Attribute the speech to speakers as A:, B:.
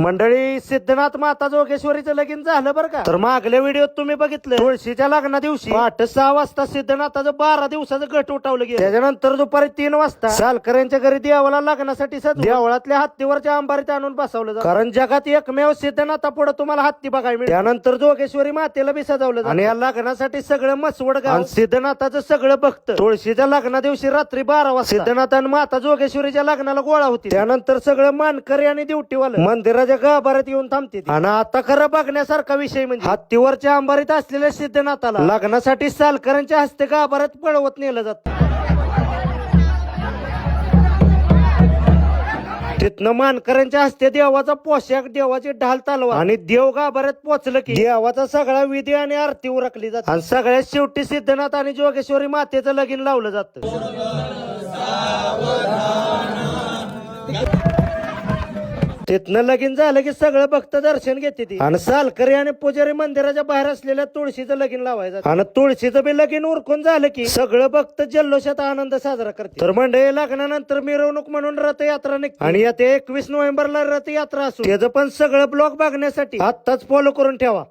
A: मंडळी सिद्धनाथ माता जोगेश्वरीचं लगीन झालं बरं का? तर मागल्या व्हिडिओत तुम्ही बघितलं तुळशीच्या लग्ना दिवशी पहाटे सहा वाजता सिद्धनाथाचं बारा दिवसाचं घट उठावलं गेलं. त्याच्यानंतर दुपारी तीन वाजता सालकऱ्यांच्या घरी देवाला लग्नासाठी देवळातल्या हत्तीवरच्या अंबारीत आणून बसवलं जातं. कारण जगात एकमेव सिद्धनाथा पुढे तुम्हाला हत्ती बघायला मिळेल. त्यानंतर जोगेश्वरी मातेला बी सजावलं आणि या लग्नासाठी सगळं मसवड गाव सिद्धनाथाचं सगळं भक्त. तुळशीच्या लग्ना दिवशी रात्री बारा वाजता सिद्धनाथ आणि माता जोगेश्वरीच्या लग्नाला गोळा होती त्यानंतर सगळं मानकरी आणि ड्युटीवालं. मंदिराच्या गाभाऱ्यात येऊन थांबते आणि आता खरं बघण्यासारखा विषय म्हणजे हत्तीवरच्या अंबारीत असलेल्या सिद्धनाथाला लग्नासाठी सालकरांच्या हस्ते गाभाऱ्यात पळवत नेलं जात. तिथनं मानकऱ्यांच्या हस्ते देवाचा पोशाख देवाची ढाल तलवार आणि देव गाभाऱ्यात पोचलं की देवाचा सगळा विधी आणि आरती उरकली जाते. आणि सगळ्यात शेवटी सिद्धनाथ आणि जोगेश्वरी मातेचं लगीन लावलं जातं. तिथनं लगीन झालं की सगळं भक्त दर्शन घेते ती. आणि सालकरी आणि पुजारी मंदिराच्या बाहेर असलेल्या तुळशीचं लगीन लावायचं आणि तुळशीचं बी लगीन उरकून झालं की सगळं भक्त जल्लोषात आनंद साजरा करते तर मंडळी लग्नानंतर मिरवणूक म्हणून रथयात्रा निघते. आणि यात एकवीस नोव्हेंबरला रथयात्रा असू त्याचं पण सगळं ब्लॉक बघण्यासाठी आत्ताच फॉलो करून ठेवा.